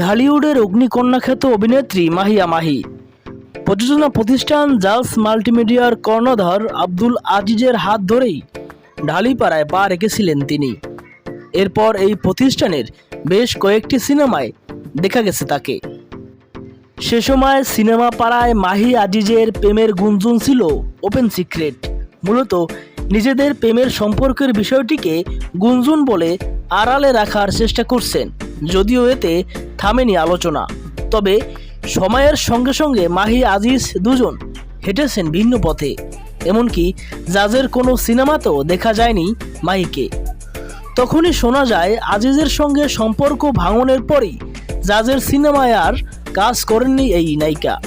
ঢালিউডের অগ্নিকন্যা খ্যাত অভিনেত্রী মাহিয়া মাহি। প্রযোজনা প্রতিষ্ঠান জালস মাল্টিমিডিয়ার কর্ণধার আব্দুল আজিজের হাত ধরেই ঢালিপাড়ায় পা রেখেছিলেন তিনি। এরপর এই প্রতিষ্ঠানের বেশ কয়েকটি সিনেমায় দেখা গেছে তাকে। সে সময় সিনেমা পাড়ায় মাহি আজিজের প্রেমের গুঞ্জন ছিল ওপেন সিক্রেট। মূলত নিজেদের প্রেমের সম্পর্কের বিষয়টিকে গুঞ্জন বলে আড়ালে রাখার চেষ্টা করছেন। যদিও এতে থামেনি আলোচনা। তবে সময়ের সঙ্গে সঙ্গে মাহি আজিজ দুজন হেঁটেছেন ভিন্ন পথে। এমনকি জাজের কোনো সিনেমাতেও দেখা যায়নি মাহিকে। তখনই শোনা যায়, আজিজের সঙ্গে সম্পর্ক ভাঙনের পরই জাজের সিনেমায় আর কাজ করেননি এই নায়িকা।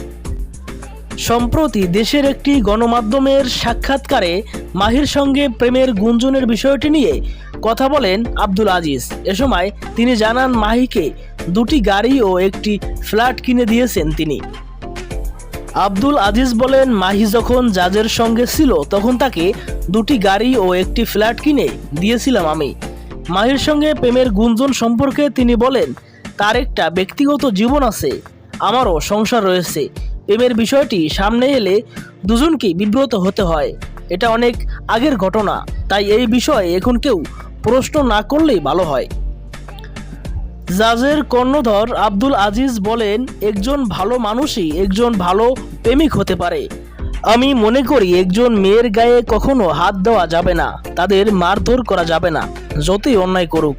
সম্প্রতি দেশের একটি গণমাধ্যমের সাক্ষাৎকারে মাহির সঙ্গে প্রেমের গুঞ্জনের বিষয়টি নিয়ে কথা বলেন আব্দুল আজিজ। এ সময় তিনি জানান, মাহিকে দুটি গাড়ি ও একটি ফ্ল্যাট কিনে দিয়েছেন তিনি। আব্দুল আজিজ বলেন, মাহি যখন জাজের সঙ্গে ছিল, তখন তাকে দুটি গাড়ি ও একটি ফ্ল্যাট কিনে দিয়েছিলাম আমি। মাহির সঙ্গে প্রেমের গুঞ্জন সম্পর্কে তিনি বলেন, তার একটা ব্যক্তিগত জীবন আছে, আমারও সংসার রয়েছে প্রেমের বিষয়টি সামনে এলে দুজনকেই বিব্রত হতে হয়। এটা অনেক আগের ঘটনা, তাই এই বিষয়ে এখন কেউ প্রশ্ন না করলেই ভালো হয়। জাজের কর্ণধর আব্দুল আজিজ বলেন, একজন ভালো মানুষই একজন ভালো প্রেমিক হতে পারে। আমি মনে করি একজন মেয়ের গায়ে কখনো হাত দেওয়া যাবে না, তাদের মারধর করা যাবে না, যতই অন্যায় করুক।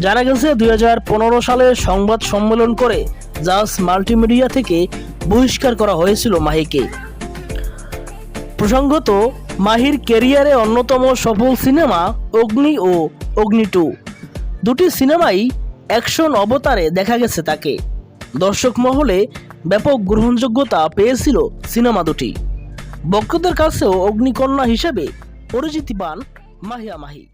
জানা গেছে, দুই হাজার পনেরো সালে সংবাদ সম্মেলন করে জাজ মাল্টিমিডিয়া থেকে বহিষ্কার করা হয়েছিল মাহিকে। প্রসঙ্গত, মাহির ক্যারিয়ারে অন্যতম সফল সিনেমা অগ্নি ও অগ্নি টু। দুটি সিনেমাই অ্যাকশন অবতারে দেখা গেছে তাকে। দর্শক মহলে ব্যাপক গ্রহণযোগ্যতা পেয়েছিল সিনেমা দুটি। বক্তাদের কাছেও অগ্নিকন্যা হিসেবে পরিচিতি পান মাহিয়া মাহি।